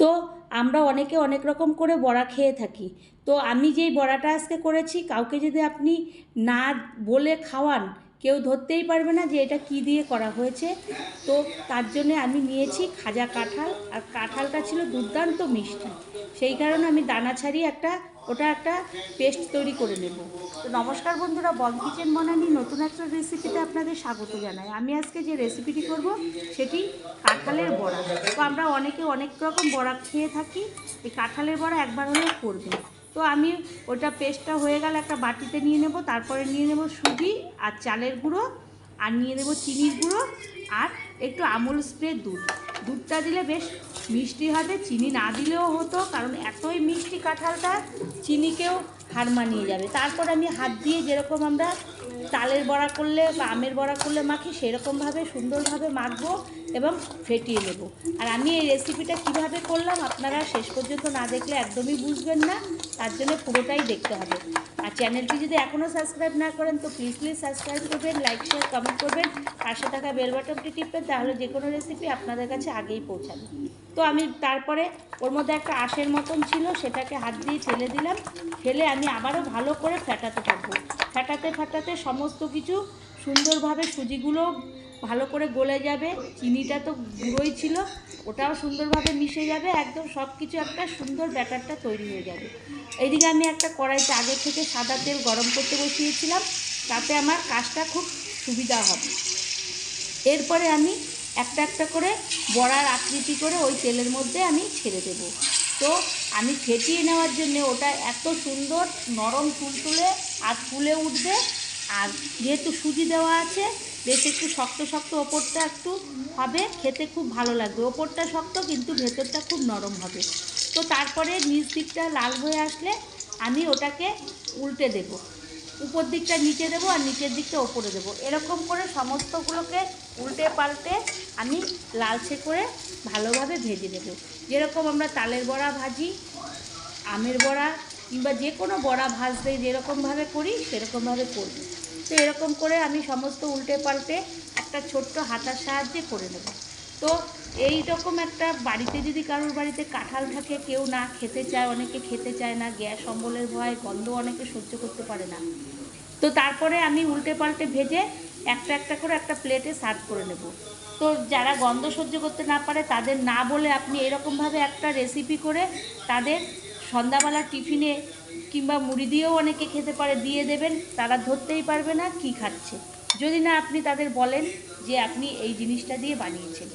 তো আমরা অনেকে অনেক রকম করে বড়া খেয়ে থাকি। তো আমি যেই বড়াটা আজকে করেছি, কাউকে যদি আপনি না বলে খাওয়ান, কেউ ধরতেই পারবে না যে এটা কি দিয়ে করা হয়েছে। তো তার জন্য আমি নিয়েছি খাজা কাঁঠাল, আর কাঁঠালটা ছিল দুর্দান্ত মিষ্টি। সেই কারণে আমি দানা ছাড়িয়ে একটা ওটা একটা পেস্ট তৈরি করে নেব। তো নমস্কার বন্ধুরা বং কিচেন মনানি নতুন একটা রেসিপিতে আপনাদের স্বাগত জানাই। আমি আজকে যে রেসিপিটি করব, সেটি কাঁঠালের বড়া। তো আমরা অনেকে অনেক রকম বড়া খেয়ে থাকি, এই কাঁঠালের বড়া একবার হলেও করবে। তো আমি ওটা পেস্টটা হয়ে গেলে একটা বাটিতে নিয়ে নেব, তারপরে নিয়ে নেব সুজি আর চালের গুঁড়ো, আর নিয়ে নেব চিনির গুঁড়ো, আর একটু আমুল স্প্রে দুধ। দুধটা দিলে বেশ মিষ্টি হবে, চিনি না দিলেও হতো, কারণ মিষ্টি কাঁঠালটা চিনিকেও হার মানিয়ে যাবে। তারপর আমি হাত দিয়ে যেরকম আমরা তালের বড়া করলে বা আমের বড়া করলে মাখি সেরকমভাবে সুন্দরভাবে মাখবো এবং ফেটিয়ে নেব। আর আমি এই রেসিপিটা কীভাবে করলাম আপনারা শেষ পর্যন্ত না দেখলে একদমই বুঝবেন না, তার জন্য পুরোটাই দেখতে হবে। আর চ্যানেলটি যদি এখনও সাবস্ক্রাইব না করেন, তো প্লিজ প্লিজ সাবস্ক্রাইব করবেন লাইক শেয়ার কমেন্ট করবেন, পাশে থাকা বেল বাটনটি টিপবেন, তাহলে যে কোনো রেসিপি আপনাদের কাছে আগেই পৌঁছাবে। তো আমি তারপরে ওর মধ্যে একটা আঁশের মতন ছিল, সেটাকে হাত দিয়ে ফেলে দিলাম। ফেলে আমি আবারও ভালো করে ফেটাতে থাকব। ফেটাতে ফাটাতে সমস্ত কিছু সুন্দরভাবে সুজিগুলো ভালো করে গলে যাবে, চিনিটা তো গুঁড়োই ছিল, ওটাও সুন্দরভাবে মিশে যাবে, একদম সব কিছু একটা সুন্দর ব্যাটারটা তৈরি হয়ে যাবে। এইদিকে আমি একটা কড়াইতে আগে থেকে সাদা তেল গরম করতে বসিয়েছিলাম, তাতে আমার কাজটা খুব সুবিধা হবে। এরপরে আমি একটা একটা করে বড়ার আকৃতি করে ওই তেলের মধ্যে আমি ছেড়ে দেব। তো আমি ফেটিয়ে নেওয়ার জন্যে ওটা এত সুন্দর নরম তুলতুলে আর ফুলে উঠবে। আর যেহেতু সুজি দেওয়া আছে, বেশ একটু শক্ত শক্ত ওপরটা একটু হবে, খেতে খুব ভালো লাগবে। ওপরটা শক্ত কিন্তু ভেতরটা খুব নরম হবে। তো তারপরে নিচ দিকটা লাল হয়ে আসলে আমি ওটাকে উল্টে দেবো। উপর দিকটা নিচে দেবো আর নিচের দিকটা ওপরে দেবো। এরকম করে সমস্তগুলোকে উল্টে পাল্টে আমি লালচে করে ভালোভাবে ভেজে নেব। যেরকম আমরা তালের বড়া ভাজি, আমের বড়া কিংবা যে কোনো বড়া ভাজতে যেরকমভাবে করি, সেরকমভাবে করব। তো এরকম করে আমি সমস্ত উল্টে পাল্টে একটা ছোট্ট হাতার সাহায্যে করে নেব। তো এই রকম একটা বাড়িতে যদি কারোর বাড়িতে কাঁঠাল থাকে, কেউ না খেতে চায়, অনেকে খেতে চায় না, গ্যাস, অম্বলের ভয়, গন্ধ অনেকে সহ্য করতে পারে না। তো তারপরে আমি উল্টে পাল্টে ভেজে একটা একটা করে একটা প্লেটে সার্ভ করে নেব। তো যারা গন্ধ সহ্য করতে না পারে, তাদের না বলে আপনি এরকমভাবে একটা রেসিপি করে তাদের সন্ধ্যাবেলা টিফিনে কিংবা মুড়ি দিয়েও অনেকে খেতে পারে, দিয়ে দেবেন, তারা ধরতেই পারবে না কি খাচ্ছে। যদি না আপনি তাদের বলেন যে আপনি এই জিনিসটা দিয়ে বানিয়েছেন।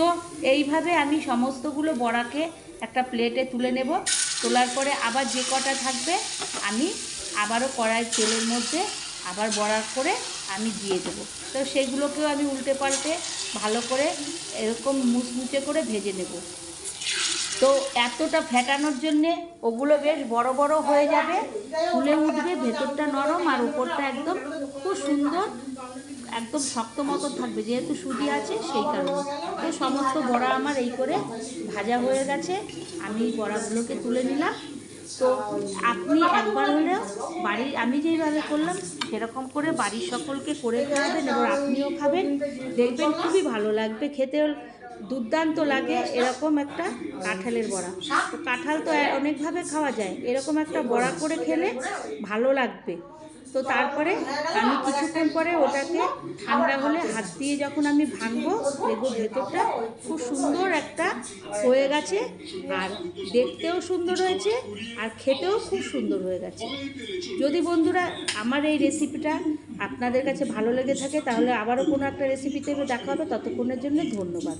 তো এইভাবে আমি সমস্তগুলো বড়াকে একটা প্লেটে তুলে নেব। তোলার পরে আবার যে কটা থাকবে, আমি আবারও কড়াই তেলের মধ্যে আবার বড়া করে আমি দিয়ে দেবো। তো সেগুলোকেও আমি উল্টে পাল্টে ভালো করে এরকম মুচমুচে করে ভেজে নেব। তো এতটা ফেটানোর জন্যে ওগুলো বেশ বড় বড় হয়ে যাবে, ফুলে উঠবে, ভেতরটা নরম আর উপরটা একদম খুব সুন্দর একদম শক্ত মতো থাকবে। যেহেতু সুজি আছে, সেই কারণে। তো সমস্ত বড়া আমার এই করে ভাজা হয়ে গেছে। আমি বড়াগুলোকে তুলে নিলাম। তো আপনি একবার হলেও বাড়ির আমি যেইভাবে করলাম, সেরকম করে বাড়ির সকলকে করে খাওয়াবেন এবং আপনিও খাবেন। দেখবেন খুবই ভালো লাগবে খেতেও। দুর্দান্ত লাগে এরকম একটা কাঁঠালের বড়া। তো কাঁঠাল তো অনেকভাবে খাওয়া যায়। এরকম একটা বড়া করে খেলে ভালো লাগবে। তো তারপরে আমি কিছুক্ষণ পরে ওটাকে ঠান্ডা হলে হাত দিয়ে যখন আমি ভাঙবো, দেখব ভেতরটা খুব সুন্দর একটা হয়ে গেছে আর দেখতেও সুন্দর হয়েছে আর খেতেও খুব সুন্দর হয়ে গেছে। যদি বন্ধুরা আমার এই রেসিপিটা আপনাদের কাছে ভালো লেগে থাকে, তাহলে আবারও কোনো একটা রেসিপিতে দেখা হবে। ততক্ষণের জন্য ধন্যবাদ।